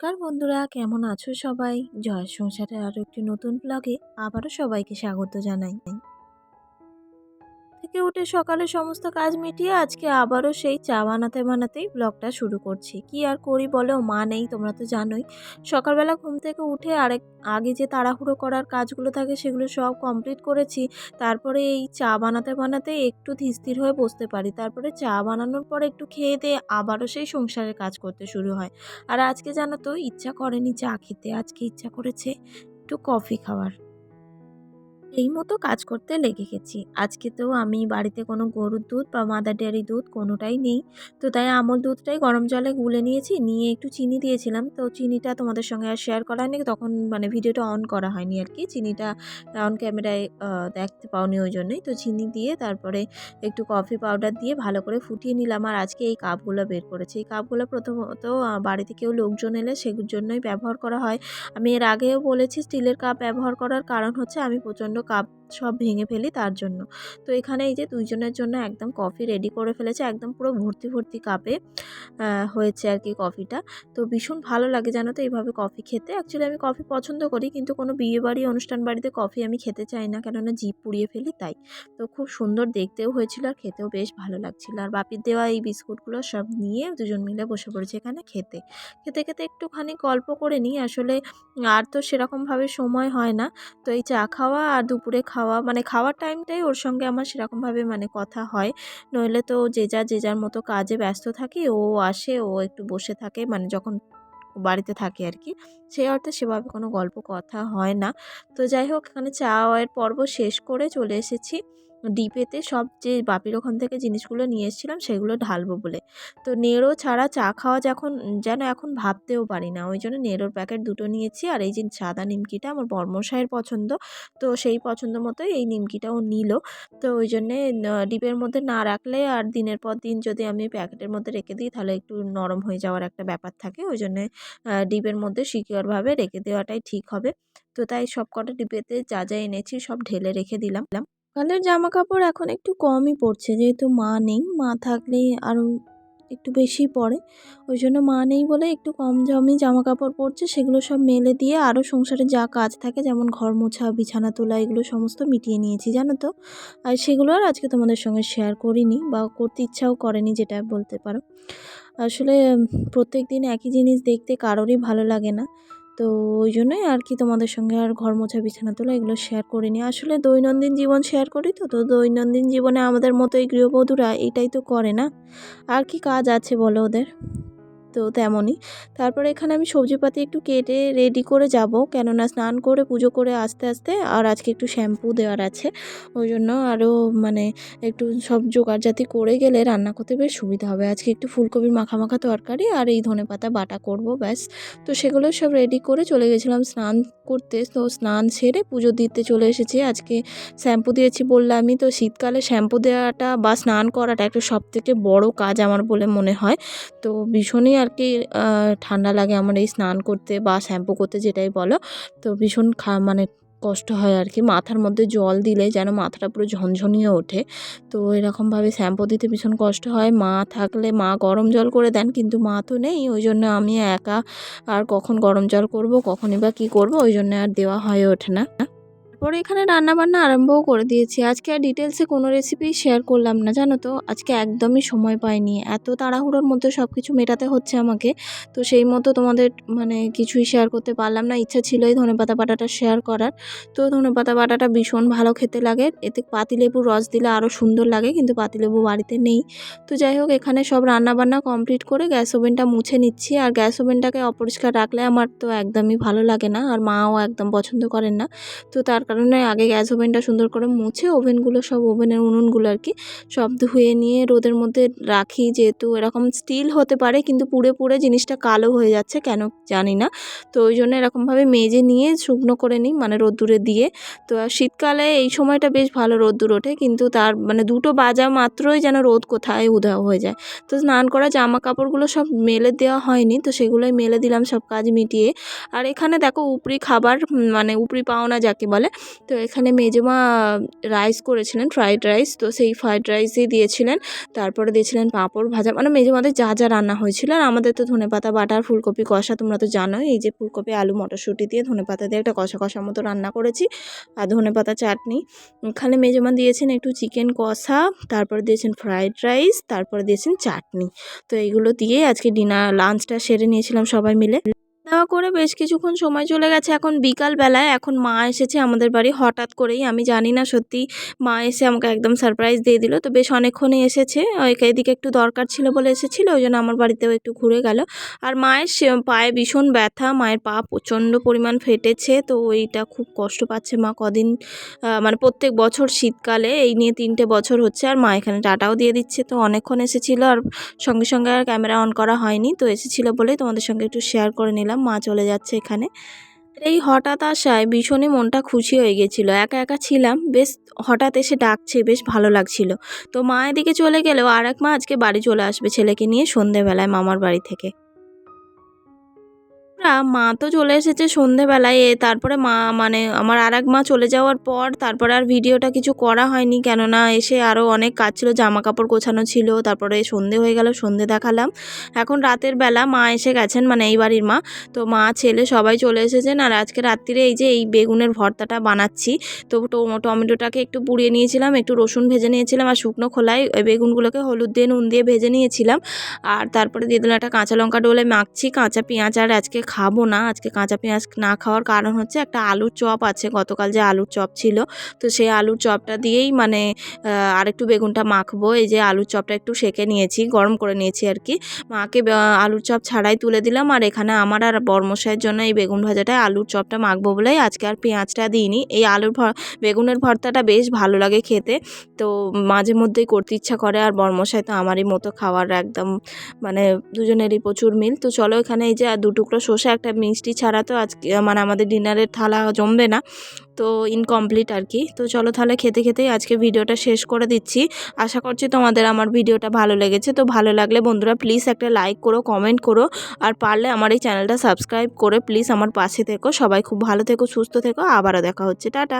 নমস্কার বন্ধুরা, কেমন আছো সবাই? জয় সংসারে আরও একটি নতুন ব্লগে আবারও সবাইকে স্বাগত জানাই। থেকে উঠে সকালে সমস্ত কাজ মিটিয়ে আজকে আবারও সেই চা বানাতে বানাতেই ব্লগটা শুরু করছি। কি আর করি বলো? মা নেই, তোমরা তো জানোই। সকালবেলা ঘুম থেকে উঠে আরেক, আগে যে তাড়াহুড়ো করার কাজগুলো থাকে সেগুলো সব কমপ্লিট করেছি। তারপরে এই চা বানাতে বানাতে একটু ধীর হয়ে বসতে পারি। তারপরে চা বানানোর পর একটু খেয়ে দিয়ে আবারও সেই সংসারের কাজ করতে শুরু হয়। আর আজকে জানো তো ইচ্ছা করেনি চা খেতে। আজকে ইচ্ছা করেছে একটু কফি খাওয়ার। এই মতো কাজ করতে লেগে গেছি। আজকে তো আমি বাড়িতে কোনো গরুর দুধ বা মাদার ডেয়ারি দুধ কোনোটাই নেই। তো তাই আমল দুধটাই গরম জলে গুলে নিয়েছি, নিয়ে একটু চিনি দিয়েছিলাম। তো চিনিটা তোমাদের সঙ্গে আর শেয়ার করা হয়নি তখন মানে ভিডিওটা অন করা হয়নি আর কি। চিনিটা অন ক্যামেরায় দেখতে পাওনি ওই জন্যই। তো চিনি দিয়ে তারপরে একটু কফি পাউডার দিয়ে ভালো করে ফুটিয়ে নিলাম। আর আজকে এই কাপগুলো বের করেছি। এই কাপগুলো প্রথমত বাড়িতে কেউ লোকজন এলে সেগুলোর জন্যই ব্যবহার করা হয়। আমি এর আগেও বলেছি, স্টিলের কাপ ব্যবহার করার কারণ হচ্ছে আমি প্রচণ্ড কাপ সব ভেঙে ফেলি তার জন্য। তো এখানে এই যে দুইজনের জন্য একদম কফি রেডি করে ফেলেছে, একদম পুরো ভর্তি ভর্তি কাপে হয়েছে আর কি কফিটা তো ভীষণ ভালো লাগে জানো তো এইভাবে কফি খেতে। অ্যাকচুয়ালি আমি কফি পছন্দ করি কিন্তু কোনো বিয়ে বাড়ি অনুষ্ঠান বাড়িতে কফি আমি খেতে চাই না কেননা জিপ পুড়িয়ে ফেলি তাই। তো খুব সুন্দর দেখতেও হয়েছিল আর খেতেও বেশ ভালো লাগছিল। আর বাপির দেওয়া এই বিস্কুটগুলো সব নিয়ে দুজন মিলে বসে পড়েছে এখানে খেতে। খেতে খেতে একটুখানি গল্প করে নিই। আসলে আর তো সেরকমভাবে সময় হয় না। তো এই চা খাওয়া আর দুপুরে খাওয়া মানে খাওয়ার টাইমটাই ওর সঙ্গে আমার সেরকমভাবে মানে কথা হয়। নইলে তো যে যা যে যার মতো কাজে ব্যস্ত থাকি, ও আসে, ও একটু বসে থাকে মানে যখন বাড়িতে থাকে আর কি। সেই অর্থে সেভাবে কোনো গল্প কথা হয় না। তো যাই হোক, এখানে চাওয়ের পর্ব শেষ করে চলে এসেছি। ডিপেতে সব যে বাপির ওখান থেকে জিনিসগুলো নিয়ে এসেছিলাম, সেগুলো ঢালবো বলে। তো নেড়ো ছাড়া চা খাওয়া যখন যেন এখন ভাবতেও পারি না। ওই জন্য নেড়োর প্যাকেট দুটো নিয়েছি, আর এই যে সাদা নিমকিটা আমার বর্মশাইয়ের পছন্দ। তো সেই পছন্দ মতোই এই নিমকিটাও নিল। তো ওই জন্যে ডিপের মধ্যে না রাখলে আর দিনের পর দিন যদি আমি প্যাকেটের মধ্যে রেখে দিই, তাহলে একটু নরম হয়ে যাওয়ার একটা ব্যাপার থাকে। ওই জন্যে ডিপের মধ্যে সিকিওরভাবে রেখে দেওয়াটাই ঠিক হবে। তো তাই সব কটা ডিপেতে যা যা এনেছি সব ঢেলে রেখে দিলাম। সকালের জামা কাপড় এখন একটু কমই পড়ছে যেহেতু মা নেই, মা থাকলে আরও একটু বেশি পড়ে ওই জন্য মা নেই বলে একটু কম জমি জামা কাপড় পরছে। সেগুলো সব মেলে দিয়ে আরও সংসারে যা কাজ থাকে, যেমন ঘর মোছা, বিছানা তোলা, এগুলো সমস্ত মিটিয়ে নিয়েছি, জানো তো? আর সেগুলো আর আজকে তোমাদের সঙ্গে শেয়ার করিনি বা করতে ইচ্ছাও করেনি, যেটা বলতে পারো। আসলে প্রত্যেক দিন একই জিনিস দেখতে কারোরই ভালো লাগে না। তো ওই জন্যই আর কি তোমাদের সঙ্গে আর ঘর মোছা, বিছানা তোলা এগুলো শেয়ার করিনি। আসলে দৈনন্দিন জীবন শেয়ার করি তো তো দৈনন্দিন জীবনে আমাদের মতো এই গৃহবধূরা এটাই তো করে না। আর কি কাজ আছে বলো ওদের? তো তেমনই। তারপরে এখানে আমি সবজিপাতি একটু কেটে রেডি করে যাব। কেননা স্নান করে, পুজো করে আস্তে আস্তে আর আজকে একটু শ্যাম্পু দেওয়ার আছে। ওই জন্য আরও মানে একটু সব জোগাড়জাতি করে গেলে রান্না করতে বেশ সুবিধা হবে। আজকে একটু ফুলকপির মাখা মাখা তরকারি আর এই ধনে পাতা বাটা করব, ব্যাস। তো সেগুলো সব রেডি করে চলে গেছিলাম স্নান করতে। তো স্নান সেরে পুজো দিতে চলে এসেছি। আজকে শ্যাম্পু দিয়েছি বললামই। তো শীতকালে শ্যাম্পু দেওয়াটা বা স্নান করাটা একটা সবথেকে বড় কাজ আমার বলে মনে হয়। তো ভীষণই আর কি ঠান্ডা লাগে আমার এই স্নান করতে বা শ্যাম্পু করতে যেটাই বলো। তো ভীষণ খা মানে কষ্ট হয় আর কি মাথার মধ্যে জল দিলে যেন মাথাটা পুরো ঝনঝনিয়ে ওঠে। তো এরকমভাবে শ্যাম্পু দিতে ভীষণ কষ্ট হয়। মা থাকলে, মা গরম জল করে দেন কিন্তু মা তো নেই। ওই জন্য আমি একা আর কখন গরম জল করব, কখনই বা কী করব, ওই জন্য আর দেওয়া হয়ে ওঠে না। তারপরে এখানে রান্নাবান্না আরম্ভও করে দিয়েছি। আজকে আর ডিটেলসে কোনো রেসিপি শেয়ার করলাম না, জানো তো? আজকে একদমই সময় পাইনি। এত তাড়াহুড়োর মধ্যে সব কিছু মেটাতে হচ্ছে আমাকে। তো সেই মতো তোমাদের মানে কিছুই শেয়ার করতে পারলাম না। ইচ্ছা ছিল ছিলই ধনেপাতা বাটাটা শেয়ার করার। তো ধনেপাতা বাটাটা ভীষণ ভালো খেতে লাগে। এতে পাতিলেবুর রস দিলে আরও সুন্দর লাগে, কিন্তু পাতিলেবু বাড়িতে নেই। তো যাই হোক, এখানে সব রান্নাবান্না কমপ্লিট করে গ্যাস ওভেনটা মুছে নিচ্ছি। আর গ্যাস ওভেনটাকে অপরিষ্কার রাখলে আমার তো একদমই ভালো লাগে না। আর মাও একদম পছন্দ করেন না। তো তার কারণে আগে গ্যাস ওভেনটা সুন্দর করে মুছে ওভেনগুলো সব ওভেনের উনুনগুলো আর কি সব ধুয়ে নিয়ে রোদের মধ্যে রাখি যেহেতু এরকম স্টিল হতে পারে কিন্তু পুড়ে পুড়ে জিনিসটা কালো হয়ে যাচ্ছে কেন জানি না। তো ওই জন্য এরকমভাবে মেজে নিয়ে শুকনো করে নিই মানে রোদ্দুরে দিয়ে। তো শীতকালে এই সময়টা বেশ ভালো রোদ্দুর ওঠে কিন্তু তার মানে দুটো বাজা মাত্রই যেন রোদ কোথায় উধাও হয়ে যায়। তো স্নান করা জামা কাপড়গুলো সব মেলে দেওয়া হয়নি তো সেগুলোই মেলে দিলাম সব কাজ মিটিয়ে। আর এখানে দেখো উপরি খাবার মানে উপরি পাওনা যাকে বলে তো এখানে মেজমা রাইস করেছিলেন ফ্রাইড রাইস তো সেই ফ্রাইড রাইসই দিয়েছিলেন। তারপরে দিয়েছিলেন পাঁপড় ভাজা। মানে মেজমাদের যা যা রান্না হয়েছিল, আর আমাদের তো ধনেপাতা বাটা আর ফুলকপি, কষা, তোমরা তো জানোই, এই যে ফুলকপি, আলু, মটরশুঁটি দিয়ে ধনেপাতা দিয়ে একটা কষা কষা মতো রান্না করেছি, আর ধনেপাতা চাটনি। এখানে মেজমা দিয়েছেন একটু চিকেন কষা, তারপরে দিয়েছেন ফ্রাইড রাইস তারপরে দিয়েছেন চাটনি। তো এইগুলো দিয়ে আজকে ডিনার লাঞ্চটা সেরে নিয়েছিলাম সবাই মিলে। দাওয়া করে বেশ কিছুক্ষণ সময় চলে গেছে। এখন বিকাল বেলায় এখন মা এসেছে আমাদের বাড়ি। হঠাৎ করেই, আমি জানি না সত্যি, মা এসে আমাকে একদম সারপ্রাইজ দিয়ে দিল। তো বেশ অনেকক্ষণই এসেছে। এদিকে একটু দরকার ছিল বলে এসেছিল, ওই জন্য আমার বাড়িতেও একটু ঘুরে গেল। আর মায়ের পায়ে ভীষণ ব্যথা, মায়ের পা প্রচণ্ড পরিমাণ ফেটেছে, তো ওইটা খুব কষ্ট পাচ্ছে মা কদিন মানে প্রত্যেক বছর শীতকালে এই নিয়ে তিনটে বছর হচ্ছে, আর মা এখানে টাটাও দিয়ে দিচ্ছে। তো অনেকক্ষণ এসেছিল, আর সঙ্গে সঙ্গে আর ক্যামেরা অন করা হয়নি, তো এসেছিল বলেই তোমাদের সঙ্গে একটু শেয়ার করে নিলাম। মা চলে যাচ্ছে এখানে। এই হঠাৎ আসায় ভীষণই মনটা খুশি হয়ে গেছিল। একা একা ছিলাম, বেশ হঠাৎ এসে ডাকছে, বেশ ভালো লাগছিল। তো মা এদিকে চলে গেলেও আর এক মা আজকে বাড়ি চলে আসবে ছেলেকে নিয়ে সন্ধেবেলায় মামার বাড়ি থেকে। না, মা তো চলে এসেছে সন্ধেবেলায় তারপরে মা মানে আমার আর এক মা চলে যাওয়ার পর তারপরে আর ভিডিওটা কিছু করা হয়নি। কেননা এসে আরও অনেক কাজ ছিল জামা কাপড় গোছানো ছিল, তারপরে সন্ধে হয়ে গেল, সন্ধে দেখালাম। এখন রাতের বেলা মা এসে গেছেন মানে এই বাড়ির মা। তো মা, ছেলে সবাই চলে এসেছেন আর আজকে রাত্রিরে এই যে এই বেগুনের ভর্তাটা বানাচ্ছি। তো টমেটোটাকে একটু পুড়িয়ে নিয়েছিলাম, একটু রসুন ভেজে নিয়েছিলাম আর শুকনো খোলায় বেগুনগুলোকে হলুদ দিয়ে নুন দিয়ে ভেজে নিয়েছিলাম। আর তারপরে দিয়ে দিলাম একটা কাঁচা লঙ্কা ডোলে মাখছি, কাঁচা পেঁয়াজ আর আজকে খাব না। আজকে কাঁচা পেঁয়াজ না খাওয়ার কারণ হচ্ছে একটা আলুর চপ আছে। গতকাল যে আলুর চপ ছিল তো সেই আলুর চপটা দিয়েই মানে আহ, আরেকটু বেগুনটা মাখবো। এই যে আলুর চপটা একটু সেকে নিয়েছি গরম করে নিয়েছি আর কি। মাকে আলুর চপ ছাড়াই তুলে দিলাম। আর এখানে আমার আর বর্মশাইয়ের জন্য এই বেগুন ভাজাটায় আলুর চপটা মাখবো বলেই আজকে আর পেঁয়াজটা দিইনি। এই আলুর বেগুনের ভর্তাটা বেশ ভালো লাগে খেতে। তো মাঝে মধ্যেই করতে ইচ্ছা করে। আর বর্মশাই তো আমারই মতো খাওয়ার একদম মানে দুজনেরই প্রচুর মিল। তো চলো এখানে এই যে আর দু শসা একটা মিষ্টি ছাড়া তো আজকে মানে আমাদের ডিনারের থালা জমবে না, তো ইনকমপ্লিট আর কি। তো চলো তাহলে খেতে খেতেই আজকে ভিডিওটা শেষ করে দিচ্ছি। আশা করছি তোমাদের আমার ভিডিওটা ভালো লেগেছে। তো ভালো লাগলে বন্ধুরা প্লিজ একটা লাইক করো কমেন্ট করো, আর পারলে আমার এই চ্যানেলটা সাবস্ক্রাইব করে প্লিজ আমার পাশে থেকো। সবাই খুব ভালো থেকো, সুস্থ থেকো। আবারও দেখা হচ্ছে। টাটা।